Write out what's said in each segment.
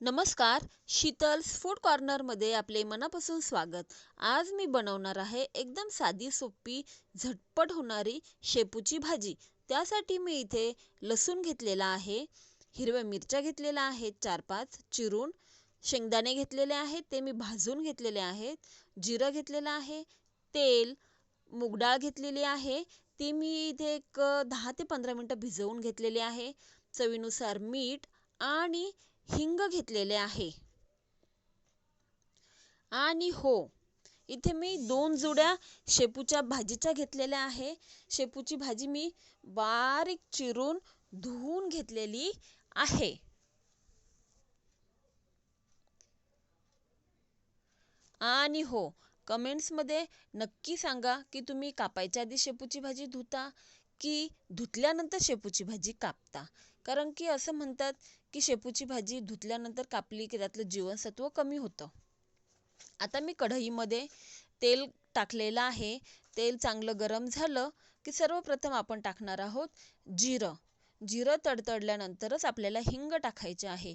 नमस्कार शीतल्स फूड कॉर्नरमध्ये आपले मनापासून स्वागत. आज मी बनवणार आहे एकदम साधी सोपी झटपट होणारी शेपूची भाजी. त्यासाठी मी इथे लसूण घेतलेला आहे हिरव्या मिरच्या घेतलेल्या आहेत चार पाच चिरून शेंगदाणे घेतलेले आहेत ते मी भाजून घेतलेले आहेत जिरं घेतलेलं आहे तेल मुगडाळ घेतलेली आहे ती मी इथे एक दहा ते पंधरा मिनटं भिजवून घेतलेली आहे. चवीनुसार मीठ आणि हिंग घेतलेले आहे. आणि हो इथे मी दोन जुड्या शेपूच्या भाजीच्या घेतलेल्या आहे. शेपूची भाजी मी बारीक चिरून धुवून घेतलेली आहे. आणि हो कमेंट्समध्ये नक्की सांगा की तुम्ही कापायच्या आधी शेपूची भाजी धुता की धुतल्यानंतर शेपूची भाजी कापता. कारण की असं म्हणतात की शेपूची भाजी धुतल्यानंतर कापली की त्यातलं जीवनसत्व कमी होतं. आता मी कढईमध्ये तेल टाकलेलं आहे. तेल चांगलं गरम झालं की सर्वप्रथम आपण टाकणार आहोत जिरं. जिरं तडतडल्यानंतरच आपल्याला हिंग टाकायचे आहे.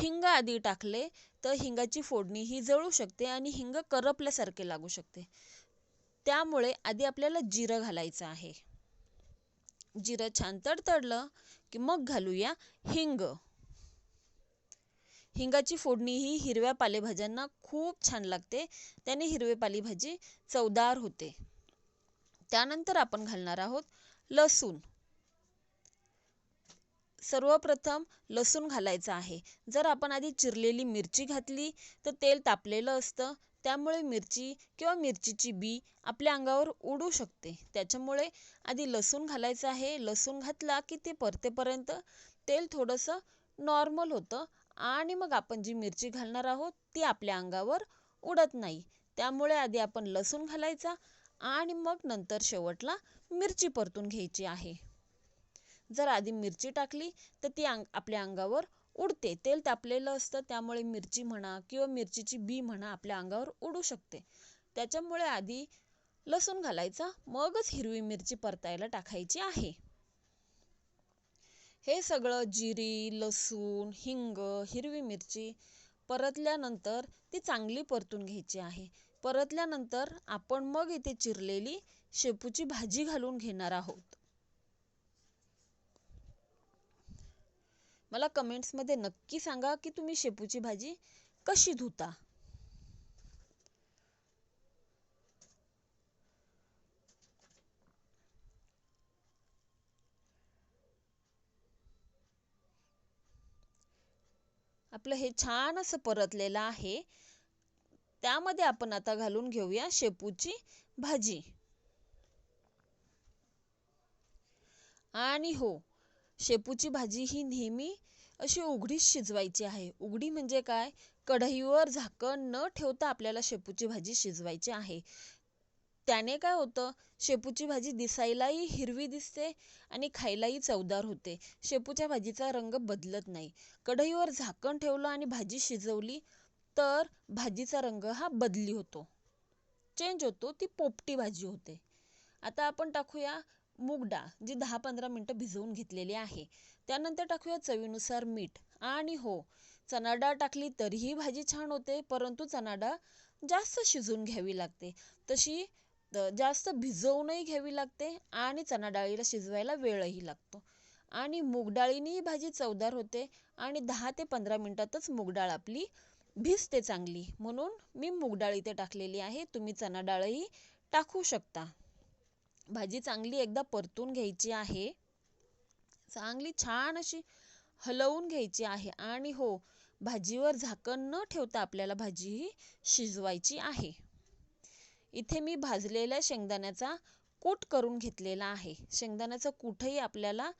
हिंग आधी टाकले तर हिंगाची फोडणी ही जळू शकते आणि हिंग करपल्यासारखे लागू शकते. त्यामुळे आधी आपल्याला जिरं घालायचं आहे. जिरं छान तडतडलं की मग घालूया हिंग. हिंगाची फोडणी ही हिरव्या पालेभाज्यांना खूप छान लागते. त्याने हिरवे पालेभाजी चवदार होते. त्यानंतर आपण घालणार आहोत लसूण. सर्वप्रथम लसूण घालायचं आहे. जर आपण आधी चिरलेली मिरची घातली तर तेल तापलेलं असतं. त्यामुळे मिरची किंवा मिरचीची बी आपल्या अंगावर उडू शकते. त्याच्यामुळे आधी लसूण घालायचं आहे. लसूण घातला की ते परतेपर्यंत तेल थोडंसं नॉर्मल होतं आणि मग आपण जी मिरची घालणार आहोत ती आपल्या अंगावर उडत नाही. त्यामुळे आधी आपण लसूण घालायचा आणि मग नंतर शेवटला मिरची परतून घ्यायची आहे. जर आधी मिरची टाकली तर ती अंग आपल्या अंगावर उडते. तेल तापलेलं असतं त्यामुळे मिरची म्हणा किंवा मिरचीची बी म्हणा आपल्या अंगावर उडू शकते. त्याच्यामुळे आधी लसूण घालायचा मगच हिरवी मिरची परतायला टाकायची आहे. हे सगळं जिरी लसूण हिंग हिरवी मिरची परतल्यानंतर ती चांगली परतून घ्यायची आहे. परतल्यानंतर आपण मग इथे चिरलेली शेपूची भाजी घालून घेणार आहोत. मला कमेंट्समध्ये नक्की सांगा की तुम्ही शेपूची भाजी कशी धुता. आपलं हे छान असं परतलेलं आहे. त्यामध्ये आपण आता घालून घेऊया शेपूची भाजी. आणि हो शेपूची भाजी ही नेहमी अशी उघडीच शिजवायची आहे. उघडी म्हणजे काय? कढईवर झाकण न ठेवता आपल्याला शेपूची भाजी शिजवायची आहे. त्याने काय होतं? शेपूची भाजी दिसायलाही हिरवी दिसते आणि खायलाही चवदार होते. शेपूच्या भाजीचा रंग बदलत नाही. कढईवर झाकण ठेवलं आणि भाजी शिजवली तर भाजीचा रंग हा बदली होतो. चेंज होतो. ती पोपटी भाजी होते. आता आपण टाकूया मूग डाळ जी दहा पंधरा मिनटं भिजवून घेतलेली आहे. त्यानंतर टाकूया चवीनुसार मीठ. आणि हो चणा डाळ टाकली तरीही भाजी छान होते परंतु चणा डाळ जास्त शिजवून घ्यावी लागते. तशी जास्त भिजवूनही घ्यावी लागते आणि चणा डाळीला शिजवायला वेळही लागतो. आणि मूग डाळीनेही भाजी चवदार होते आणि दहा ते पंधरा मिनटातच मूग डाळ आपली भिजते चांगली. म्हणून मी मूग डाळ इथे टाकलेली आहे. तुम्ही चणा डाळही टाकू शकता. भाजी चांगली एकदा परतून घ्यायची आहे. चांगली छान अशी हलवून घ्यायची आहे आणि हो भाजीवर झाकण न ठेवता आपल्याला भाजी ही शिजवायची आहे. इथे मी भाजलेल्या शेंगदाण्याचा कूट करून घेतलेला आहे. शेंगदाण्याचं कूटही आपल्याला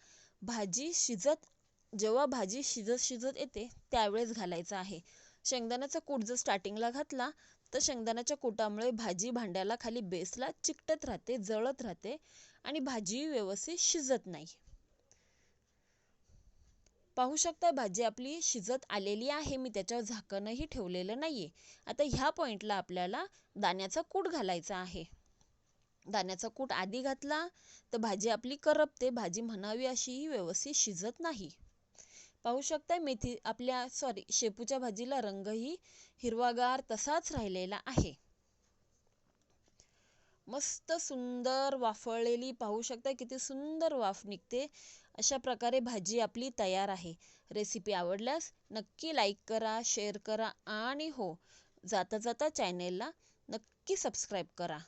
भाजी शिजत जेव्हा भाजी शिजत शिजत येते त्यावेळेस घालायचं आहे. शेंगदाण्याचा कूट जर स्टार्टिंगला घातला तर शेंगदाण्याच्या कुटामुळे भाजी भांड्याला खाली बेसला चिकटत राहते जळत राहते आणि भाजी व्यवस्थित शिजत नाही. पाहू शकता भाजी आपली शिजत आलेली आहे मी त्याच्यावर झाकणही ठेवलेलं नाहीये. आता ह्या पॉइंटला आपल्याला दाण्याचा कूट घालायचा आहे. दाण्याचा कूट आधी घातला तर भाजी आपली करपते भाजी म्हणावी अशी व्यवस्थित शिजत नाही. पाहू शकताय मेथी आपल्या सॉरी शेपूच्या भाजीला रंगही हिरवागार तसाच राहिलेला आहे. मस्त सुंदर वाफळलेली पाहू शकता किती सुंदर वाफ निघते. अशा प्रकारे भाजी आपली तयार आहे. रेसिपी आवडल्यास नक्की लाईक करा शेअर करा आणि हो जाता जाता चॅनेलला नक्की सबस्क्राईब करा.